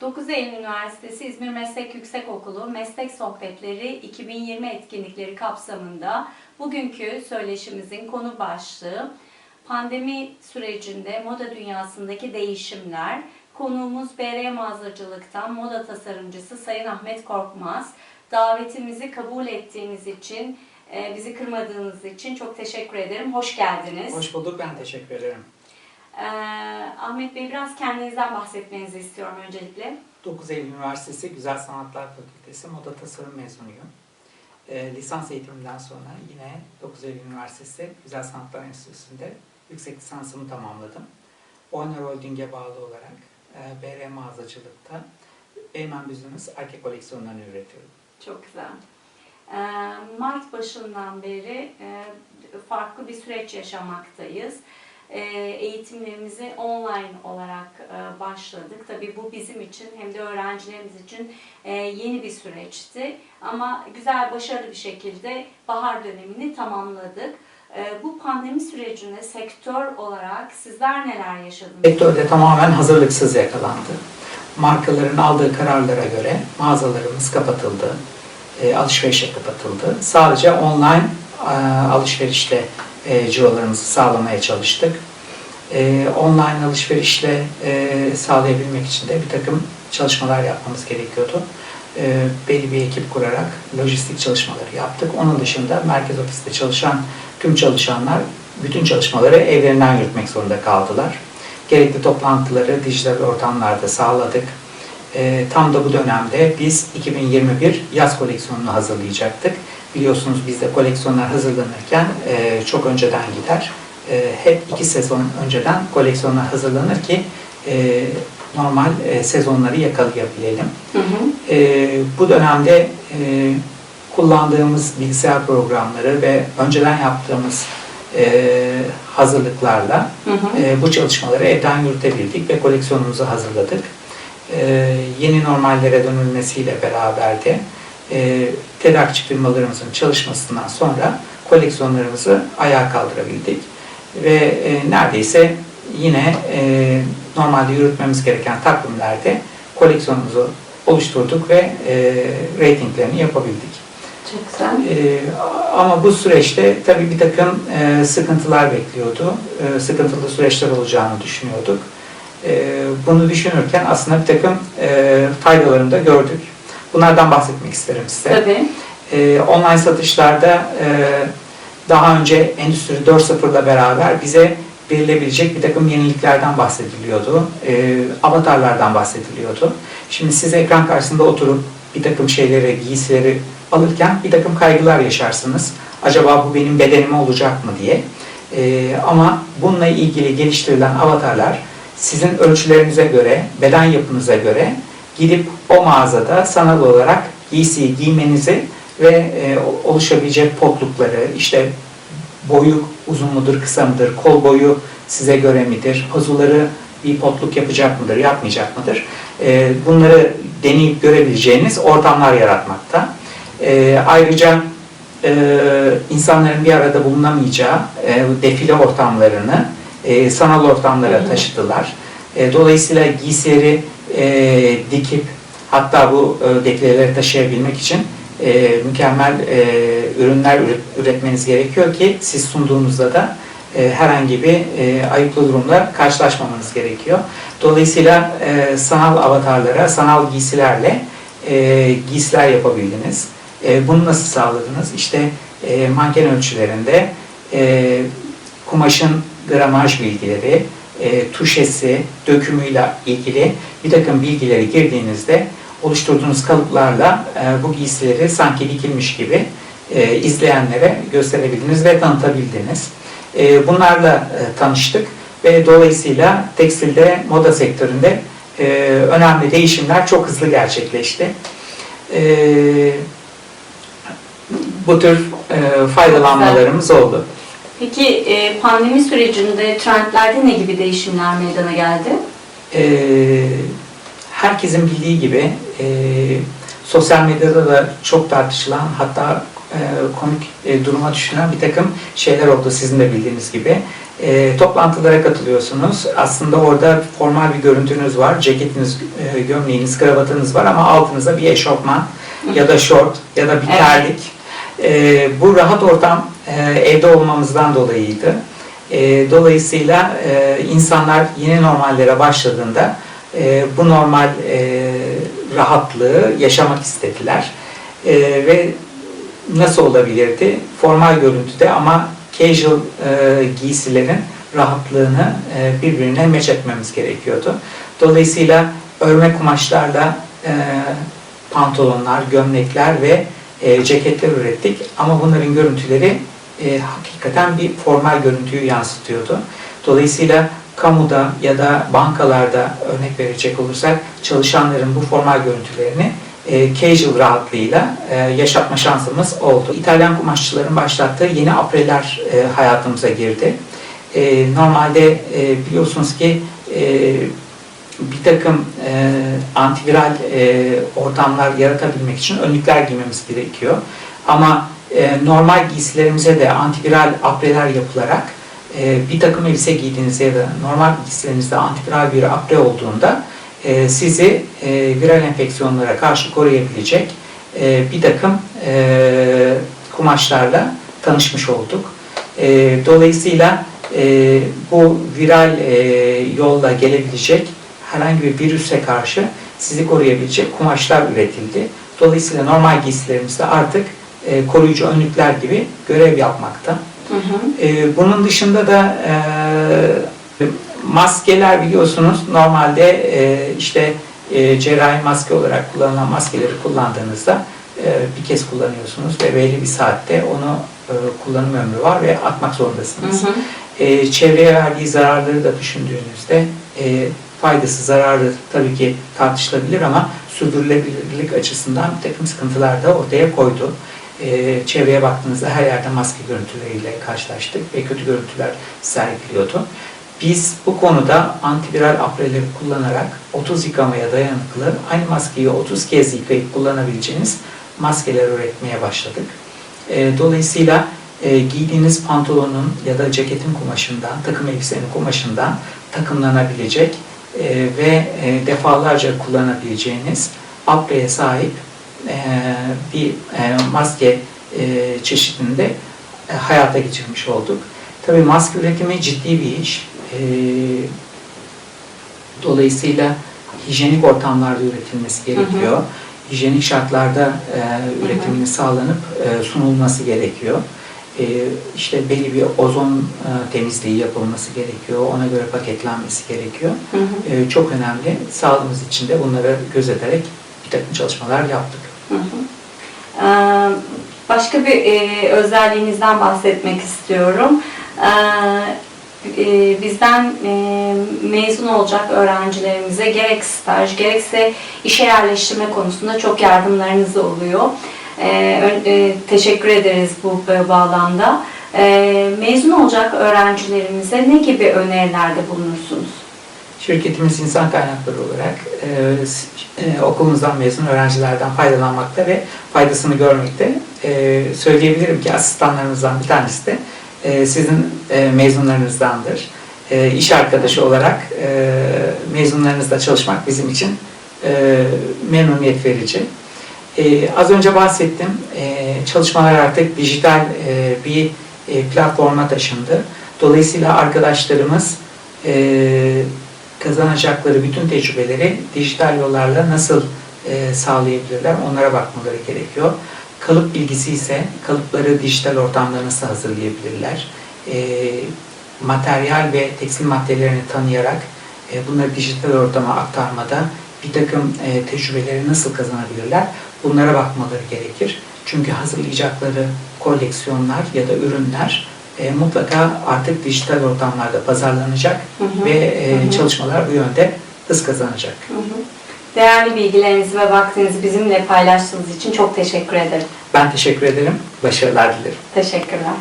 9 Eylül Üniversitesi İzmir Meslek Yüksekokulu Meslek Sohbetleri 2020 etkinlikleri kapsamında bugünkü söyleşimizin konu başlığı pandemi sürecinde moda dünyasındaki değişimler. Konuğumuz BR Mağazacılık'tan moda tasarımcısı Sayın Ahmet Korkmaz. Davetimizi kabul ettiğiniz için, e, bizi kırmadığınız için çok teşekkür ederim. Hoş geldiniz. Hoş bulduk, ben teşekkür ederim. Ee, Ahmet Bey biraz kendinizden bahsetmenizi istiyorum öncelikle. 9 Eylül Üniversitesi Güzel Sanatlar Fakültesi Moda Tasarım mezunuyum. Ee, lisans eğitimimden sonra yine 9 Eylül Üniversitesi Güzel Sanatlar Enstitüsü'nde yüksek lisansımı tamamladım. Oyner Holding'e bağlı olarak e, BR Mağazacılık'ta Eymen Business Arke koleksiyonlarını üretiyorum. Çok güzel. Ee, Mart başından beri e, farklı bir süreç yaşamaktayız. Ee, Eğitimlerimizi online olarak e, başladık. Tabii bu bizim için hem de öğrencilerimiz için e, yeni bir süreçti. Ama güzel, başarılı bir şekilde bahar dönemini tamamladık. Bu pandemi sürecinde sektör olarak sizler neler yaşadınız? Sektörde tamamen hazırlıksız yakalandı. Markaların aldığı kararlara göre mağazalarımız kapatıldı, e, alışverişe kapatıldı. Sadece online e, alışverişle e, cirolarımızı sağlamaya çalıştık. E, online alışverişle e, sağlayabilmek için de bir takım çalışmalar yapmamız gerekiyordu. E, belli bir ekip kurarak lojistik çalışmaları yaptık. Onun dışında merkez ofiste çalışan tüm çalışanlar bütün çalışmaları evlerinden yürütmek zorunda kaldılar. Gerekli toplantıları dijital ortamlarda sağladık. E, tam da bu dönemde biz 2021 yaz koleksiyonunu hazırlayacaktık. Biliyorsunuz bizde koleksiyonlar hazırlanırken e, çok önceden gider. E, hep iki sezon önceden koleksiyonlar hazırlanır ki e, normal e, sezonları yakalayabilelim. Hı hı. E, bu dönemde e, kullandığımız bilgisayar programları ve önceden yaptığımız e, hazırlıklarla Hı hı. e, bu çalışmaları evden yürütebildik ve koleksiyonumuzu hazırladık. E, yeni normallere dönülmesiyle beraber de e, tedarikçi firmalarımızın çalışmasından sonra koleksiyonlarımızı ayağa kaldırabildik. Ve e, neredeyse yine e, normalde yürütmemiz gereken takvimlerde koleksiyonumuzu oluşturduk ve e, ratinglerini yapabildik. Çok güzel. Ee, ama bu süreçte tabii bir takım e, sıkıntılar bekliyordu. E, sıkıntılı süreçler olacağını düşünüyorduk. E, bunu düşünürken aslında bir takım e, faydalarını da gördük. Bunlardan bahsetmek isterim size. Tabii. E, online satışlarda e, daha önce Endüstri 4.0'la beraber bize verilebilecek bir takım yeniliklerden bahsediliyordu. E, avatarlardan bahsediliyordu. Şimdi siz ekran karşısında oturup bir takım şeyleri, giysileri alırken bir takım kaygılar yaşarsınız. Acaba bu benim bedenime olacak mı diye. E, ama bununla ilgili geliştirilen avatarlar sizin ölçülerinize göre, beden yapınıza göre gidip o mağazada sanal olarak giysiyi giymenizi ve e, oluşabilecek potlukları, işte boyu uzun mudur, kısa mıdır, kol boyu size göre midir, pazuları bir potluk yapacak mıdır, yapmayacak mıdır? E, bunları deneyip görebileceğiniz ortamlar yaratmakta. E, ayrıca e, insanların bir arada bulunamayacağı e, defile ortamlarını e, sanal ortamlara Hı taşıdılar. E, dolayısıyla giysileri e, dikip hatta bu e, defileleri taşıyabilmek için e, mükemmel e, ürünler üret- üretmeniz gerekiyor ki siz sunduğunuzda da e, herhangi bir e, ayıplı durumla karşılaşmamanız gerekiyor. Dolayısıyla e, sanal avatarlara, sanal giysilerle e, giysiler yapabildiniz. E, bunu nasıl sağladınız? İşte e, manken ölçülerinde e, kumaşın gramaj bilgileri, e, tuşesi, dökümüyle ilgili bir takım bilgileri girdiğinizde oluşturduğunuz kalıplarla e, bu giysileri sanki dikilmiş gibi e, izleyenlere gösterebildiniz ve tanıtabildiniz. E, bunlarla e, tanıştık ve dolayısıyla tekstilde, moda sektöründe e, önemli değişimler çok hızlı gerçekleşti. E, bu tür e, faydalanmalarımız oldu. Peki e, pandemi sürecinde trendlerde ne gibi değişimler meydana geldi? e, herkesin bildiği gibi e, sosyal medyada da çok tartışılan hatta e, komik e, duruma düşüren bir takım şeyler oldu sizin de bildiğiniz gibi. E, toplantılara katılıyorsunuz. Aslında orada formal bir görüntünüz var. Ceketiniz, e, gömleğiniz, kravatınız var ama altınızda bir eşofman ya da şort ya da bir terlik. E, bu rahat ortam e, evde olmamızdan dolayıydı. E, dolayısıyla e, insanlar yeni normallere başladığında e, bu normal e, rahatlığı yaşamak istediler. E, ve nasıl olabilirdi? Formal görüntüde ama casual e, giysilerin rahatlığını e, birbirine meç etmemiz gerekiyordu. Dolayısıyla örme kumaşlarla e, pantolonlar, gömlekler ve e, ceketler ürettik. Ama bunların görüntüleri e, hakikaten bir formal görüntüyü yansıtıyordu. Dolayısıyla kamuda ya da bankalarda örnek verecek olursak çalışanların bu formal görüntülerini e, casual rahatlığıyla e, yaşatma şansımız oldu. İtalyan kumaşçıların başlattığı yeni apreler e, hayatımıza girdi. E, normalde e, biliyorsunuz ki e, bir takım e, antiviral e, ortamlar yaratabilmek için önlükler giymemiz gerekiyor. Ama e, normal giysilerimize de antiviral apreler yapılarak e, bir takım elbise giydiğinizde ya da normal giysilerinizde antiviral bir apre olduğunda e, sizi e, viral enfeksiyonlara karşı koruyabilecek e, bir takım e, kumaşlarla tanışmış olduk. E, dolayısıyla e, bu viral e, yolla gelebilecek herhangi bir virüse karşı sizi koruyabilecek kumaşlar üretildi. Dolayısıyla normal giysilerimizde artık e, koruyucu önlükler gibi görev yapmakta. Hı hı. E, bunun dışında da e, maskeler biliyorsunuz normalde e, işte e, cerrahi maske olarak kullanılan maskeleri kullandığınızda e, bir kez kullanıyorsunuz ve belli bir saatte onu e, kullanım ömrü var ve atmak zorundasınız. Hı hı. E, çevreye verdiği zararları da düşündüğünüzde faydası zararı tabii ki tartışılabilir ama sürdürülebilirlik açısından bir takım sıkıntılar da ortaya koydu. E, çevreye baktığınızda her yerde maske görüntüleriyle karşılaştık ve kötü görüntüler sergiliyordu. Biz bu konuda antiviral apreleri kullanarak 30 yıkamaya dayanıklı aynı maskeyi 30 kez yıkayıp kullanabileceğiniz maskeler üretmeye başladık. E, dolayısıyla e, giydiğiniz pantolonun ya da ceketin kumaşından, takım elbisenin kumaşından takımlanabilecek e, ve e, defalarca kullanabileceğiniz apreye sahip bir e, maske e, çeşidinde e, hayata geçirmiş olduk. Tabii maske üretimi ciddi bir iş. E, dolayısıyla hijyenik ortamlarda üretilmesi gerekiyor. Hijyenik şartlarda e, üretiminin sağlanıp e, sunulması gerekiyor. E, işte belli bir ozon e, temizliği yapılması gerekiyor. Ona göre paketlenmesi gerekiyor. Hı hı. E, çok önemli. Sağlığımız için de bunları gözederek bir takım çalışmalar yaptık. Ee, Başka bir e, özelliğinizden bahsetmek istiyorum. Ee, e, Bizden e, mezun olacak öğrencilerimize gerek staj gerekse işe yerleştirme konusunda çok yardımlarınız oluyor. Ön- e, Teşekkür ederiz bu bağlamda. Ee, Mezun olacak öğrencilerimize ne gibi önerilerde bulunursunuz? Şirketimiz insan kaynakları olarak e, e, okulumuzdan mezun öğrencilerden faydalanmakta ve faydasını görmekte. E, söyleyebilirim ki asistanlarımızdan bir tanesi de e, sizin e, mezunlarınızdandır. E, iş arkadaşı olarak e, mezunlarınızla çalışmak bizim için e, memnuniyet verici. E, az önce bahsettim. E, çalışmalar artık dijital e, bir e, platforma taşındı. Dolayısıyla arkadaşlarımız e, kazanacakları bütün tecrübeleri dijital yollarla nasıl e, sağlayabilirler onlara bakmaları gerekiyor. Kalıp bilgisi ise kalıpları dijital ortamda nasıl hazırlayabilirler? E, materyal ve tekstil maddelerini tanıyarak e, bunları dijital ortama aktarmada bir takım e, tecrübeleri nasıl kazanabilirler? Bunlara bakmaları gerekir. Çünkü hazırlayacakları koleksiyonlar ya da ürünler e, mutlaka artık dijital ortamlarda pazarlanacak Hı hı. ve e, Hı hı. çalışmalar bu yönde hız kazanacak. Hı hı. Değerli bilgilerinizi ve vaktinizi bizimle paylaştığınız için çok teşekkür ederim. Ben teşekkür ederim. Başarılar dilerim. Teşekkürler.